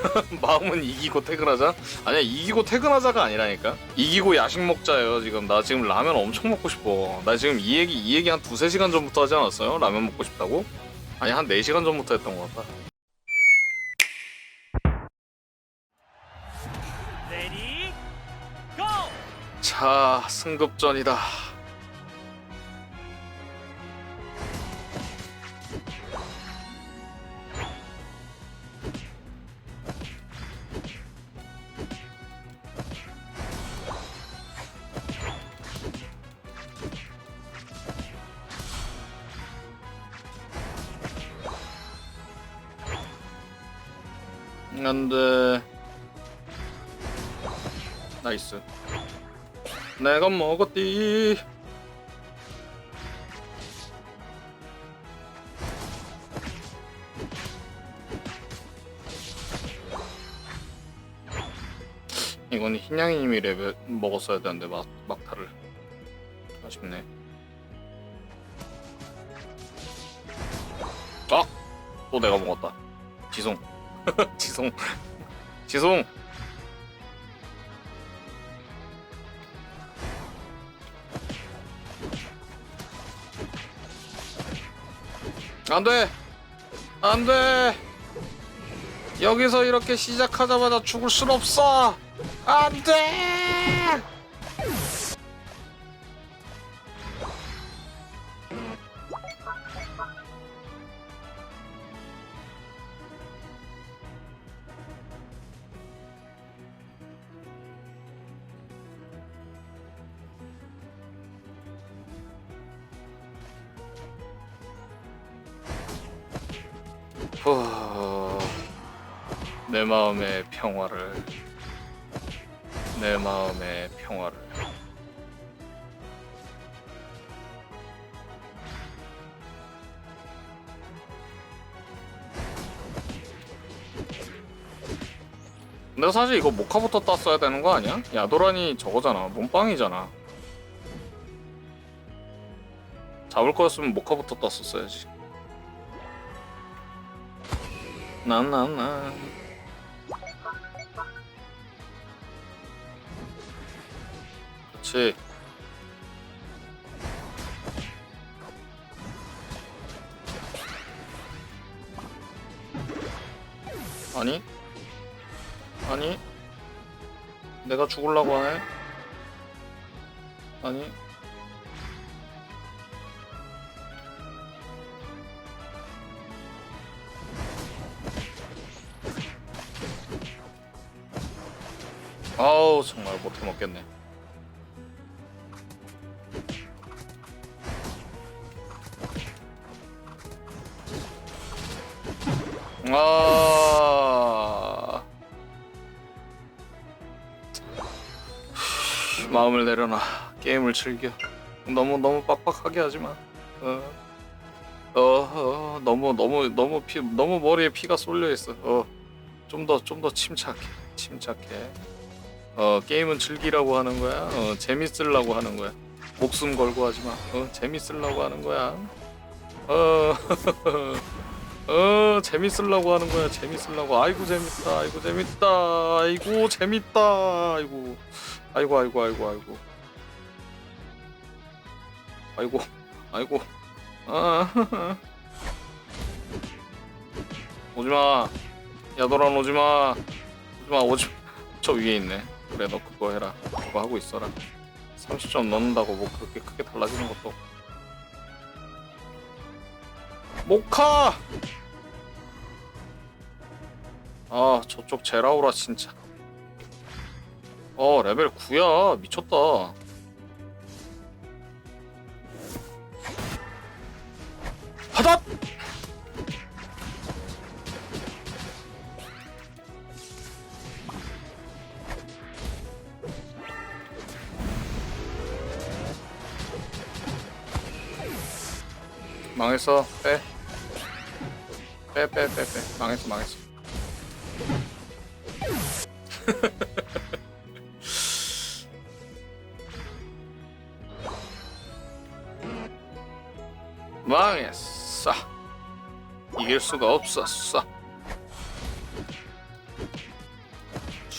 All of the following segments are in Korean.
마음은 이기고 퇴근하자? 아니야 이기고 퇴근하자가 아니라니까 이기고 야식 먹자예요 지금 나 지금 라면 엄청 먹고 싶어 나 지금 이 얘기 이 얘기 한 두세 시간 전부터 하지 않았어요? 라면 먹고 싶다고? 아니 한 4시간 전부터 했던 것 고! 자 승급전이다 안돼 나이스. 내가 먹었디. 이건 흰양이님이 레벨 먹었어야 되는데 막, 막타를. 아쉽네. 아! 또 내가 먹었다. 지송 지송. 지송. 안돼. 안돼. 여기서 이렇게 시작하자마자 죽을 순 없어. 안돼 내 마음의 평화를. 내 마음의 평화를. 근데 사실 이거 모카부터 땄어야 되는 거 아니야? 야도란이 저거잖아. 몸빵이잖아. 잡을 거였으면 모카부터 땄었어야지. 나나나 그치 아니? 아니? 내가 죽을라고 하네? 아니? 아우 정말 못해 먹겠네. 아 마음을 내려놔 게임을 즐겨 너무 너무 빡빡하게 하지 마. 어. 어, 어 너무 너무 너무 피 너무 머리에 피가 쏠려 있어. 어. 좀 더 좀 더 침착해. 침착해. 어 게임은 즐기라고 하는 거야. 어 재밌으려고 하는 거야. 목숨 걸고 하지 마. 어 재밌으려고 하는 거야. 어, 어 재밌으려고 하는 거야. 재밌으려고. 아이고 재밌다. 아이고 재밌다. 아이고 재밌다. 아이고. 아이고 아이고 아이고 아이고. 아이고 아이고. 아. 오지마. 야도란 오지마. 오지마. 오지 저 위에 있네. 그래 너 그거 해라. 그거 하고 있어라. 30점 넣는다고 뭐 그렇게 크게 달라지는 것도 모카 아 저쪽 제라우라 진짜. 어 레벨 9야. 미쳤다. 하닷 망했어. 빼. 빼 빼 빼 빼. 망했어 망했어 망했어 이길 수가 없었어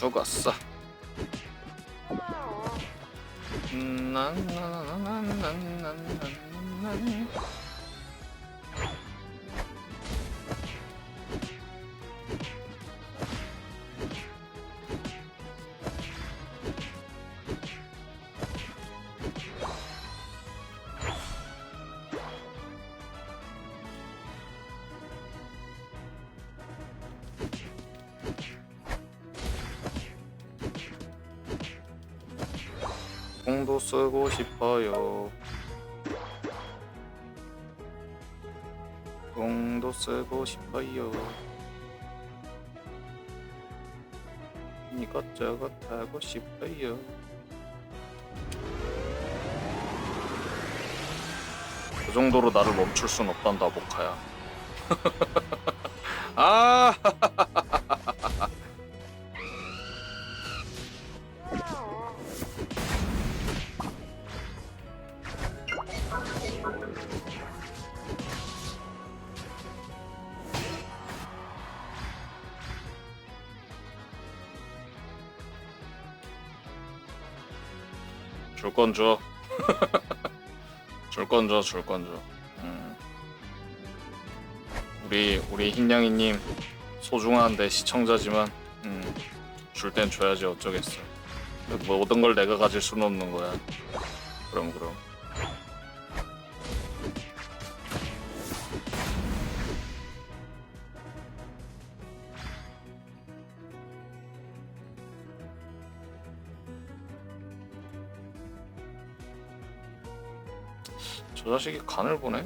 죽었어. 난난난난난난난. 공도 쓰고 싶어요. 공도 쓰고 싶어요. 이것저것 하고 싶어요. 그 정도로 나를 멈출 순 없단다, 모카야. 아! 줄 건 줘. 줄 건 줘, 줄 건 줘. 음. 우리 우리 흰냥이님 소중한데 시청자지만 음, 줄 땐 줘야지 어쩌겠어. 뭐 모든 걸 내가 가질 수는 없는 거야. 그럼 그럼. 저 자식이 간을 보네.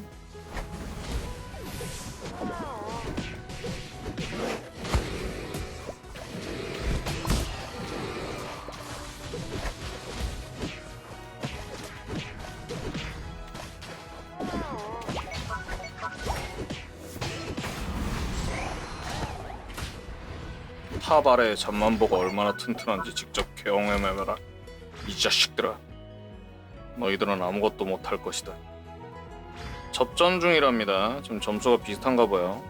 탑 아래 잠만 보고 얼마나 튼튼한지 직접 경험해봐라. 이 자식들아. 너희들은 아무것도 못할 것이다. 접전 중이랍니다. 지금 점수가 비슷한가 봐요.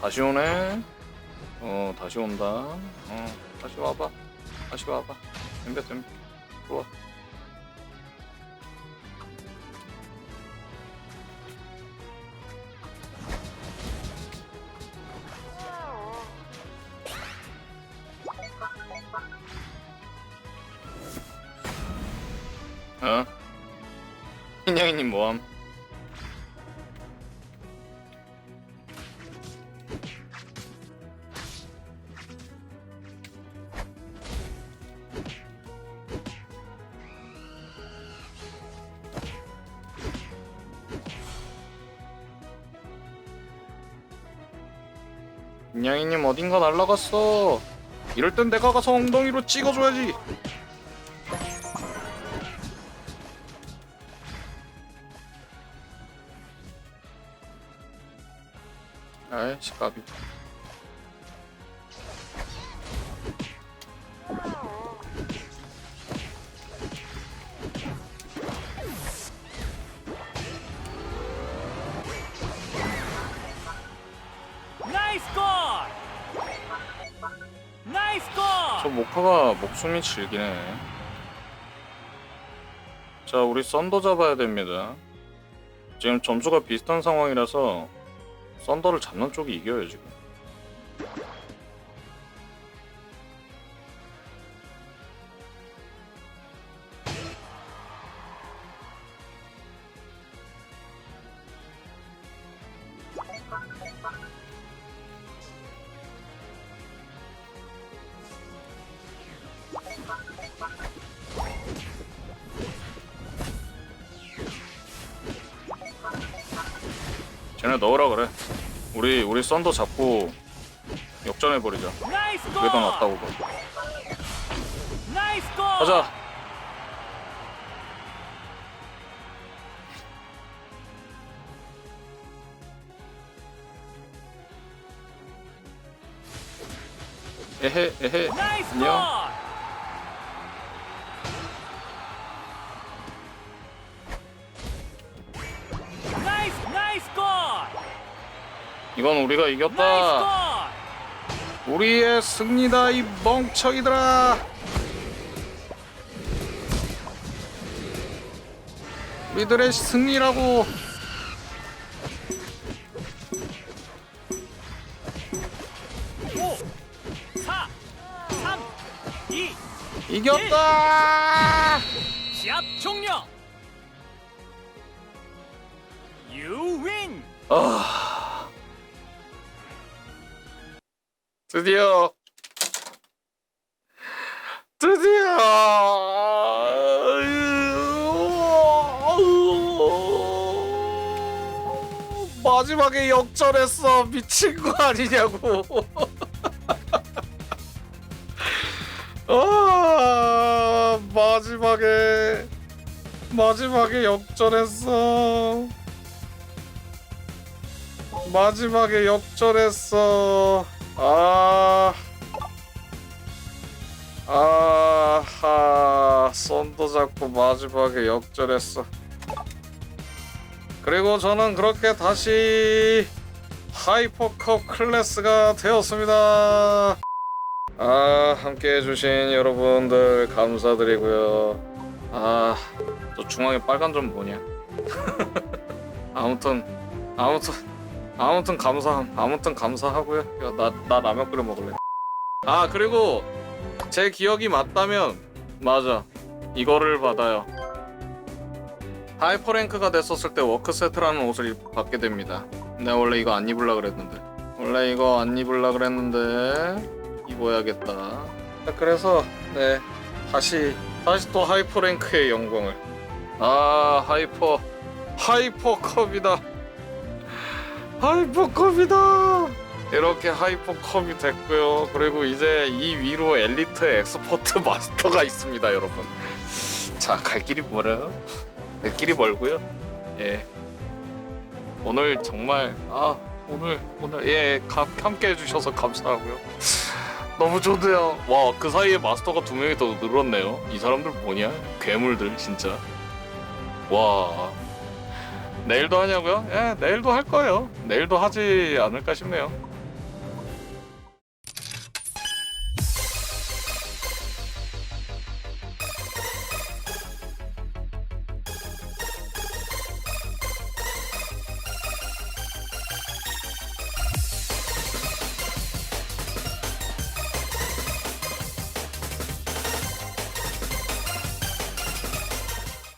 다시 오네. 어, 다시 온다. 어, 다시 와봐. 다시 와봐. 덤벼, 덤벼. 들어와. 흰양이님 뭐함? 흰양이님 어딘가 날라갔어. 이럴 땐 내가 가서 엉덩이로 찍어줘야지. 아이씨 까비 나이스 골! 나이스 골! 저 모카가 목숨이 질기네 자 우리 썬더 잡아야 됩니다 지금 점수가 비슷한 상황이라서 썬더를 잡는 쪽이 이겨요 지금 쟤네 넣으라 그래 우리 우리 썬더 잡고 역전해 버리자 나이스 골! 그게 더 낫다고 봐! 가자 에헤 에헤! 안녕 이건 우리가 이겼다. 골! 우리의 승리다 이 멍청이들아. 우리들의 승리라고. 이겼다! 시합 종료. You win. 아 드디어. 드디어. 마지막에 역전했어. 미친 거 아니냐고. 아 마지막에 마지막에 역전했어. 마지막에 역전했어. 아. 아하. 손도 잡고 마지막에 역전했어. 그리고 저는 그렇게 다시 하이퍼컵 클래스가 되었습니다. 아, 함께 해주신 여러분들 감사드리고요. 아, 저 중앙에 빨간 점 뭐냐? 아무튼, 아무튼. 아무튼 감사함. 아무튼 감사하고요. 야, 나, 나 라면 끓여 먹을래. 아 그리고 제 기억이 맞다면 맞아 이거를 받아요. 하이퍼랭크가 됐었을 때 워크 세트라는 옷을 입- 받게 됩니다. 내가 원래 이거 안 입을라 그랬는데 원래 이거 안 입을라 그랬는데 입어야겠다. 자, 그래서 네 다시 다시 또 하이퍼랭크의 영광을 아 하이퍼 하이퍼컵이다. 하이퍼컵이다. 이렇게 하이퍼컵이 됐고요. 그리고 이제 이 위로 엘리트 엑스퍼트 마스터가 있습니다, 여러분. 자, 갈 길이 멀어요. 갈 길이 멀고요. 예. 오늘 정말 아 오늘 오늘 예 가, 함께 해주셔서 감사하고요. 너무 좋네요. 와 그 사이에 마스터가 두 명이 더 늘었네요. 이 사람들 뭐냐? 괴물들 진짜. 와 내일도 하냐고요? 예, 내일도 할 거예요. 내일도 하지 않을까 싶네요.